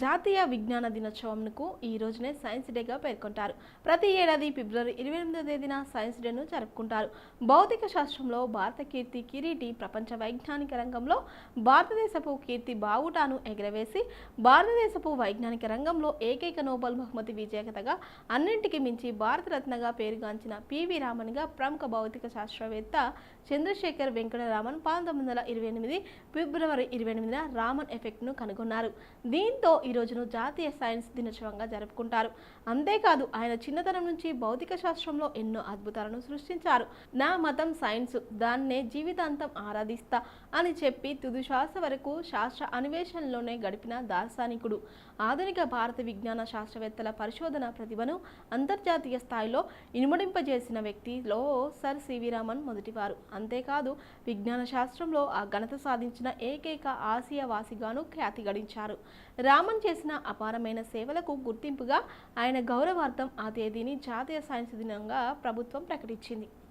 జాతీయ విజ్ఞాన దినోత్సవంకు ఈ రోజునే సైన్స్ డేగా పేర్కొంటారు. ప్రతి ఏడాది ఫిబ్రవరి ఇరవై ఎనిమిదో తేదీన సైన్స్ డేను జరుపుకుంటారు. భౌతిక శాస్త్రంలో భారత కీర్తి కిరీటి ప్రపంచ వైజ్ఞానిక రంగంలో భారతదేశపు కీర్తి బావుటాను ఎగరవేసి భారతదేశపు వైజ్ఞానిక రంగంలో ఏకైక నోబెల్ బహుమతి విజేతగా అన్నింటికి మించి భారతరత్నగా పేరుగాంచిన పివి రామన్గా ప్రముఖ భౌతిక శాస్త్రవేత్త చంద్రశేఖర్ వెంకటరామన్ పంతొమ్మిది వందల ఇరవై ఎనిమిది ఫిబ్రవరి ఇరవై ఎనిమిదిన రామన్ ఎఫెక్ట్ను కనుగొన్నారు. దీంతో ఈ రోజును జాతీయ సైన్స్ దినోత్సవంగా జరుపుకుంటారు. అంతేకాదు ఆయన చిన్నతనం నుంచి భౌతిక శాస్త్రంలో ఎన్నో అద్భుతాలను సృష్టించారు. నా మతం సైన్స్ దాన్నే జీవితాంతం ఆరాధిస్తా అని చెప్పి తుది శ్వాస వరకు శాస్త్ర అన్వేషణలోనే గడిపిన దార్శనికుడు. ఆధునిక భారత విజ్ఞాన శాస్త్రవేత్తల పరిశోధన ప్రతిభను అంతర్జాతీయ స్థాయిలో ఇనుమడింపజేసిన వ్యక్తిలో సర్ సివి రామన్ మొదటివారు. అంతేకాదు విజ్ఞాన శాస్త్రంలో ఆ ఘనత సాధించిన ఏకైక ఆసియా వాసిగాను ఖ్యాతి గడించారు. రామన్ చేసిన అపారమైన సేవలకు గుర్తింపుగా ఆయన గౌరవార్థం ఆ తేదీని జాతీయ సైన్స్ దినంగా ప్రభుత్వం ప్రకటించింది.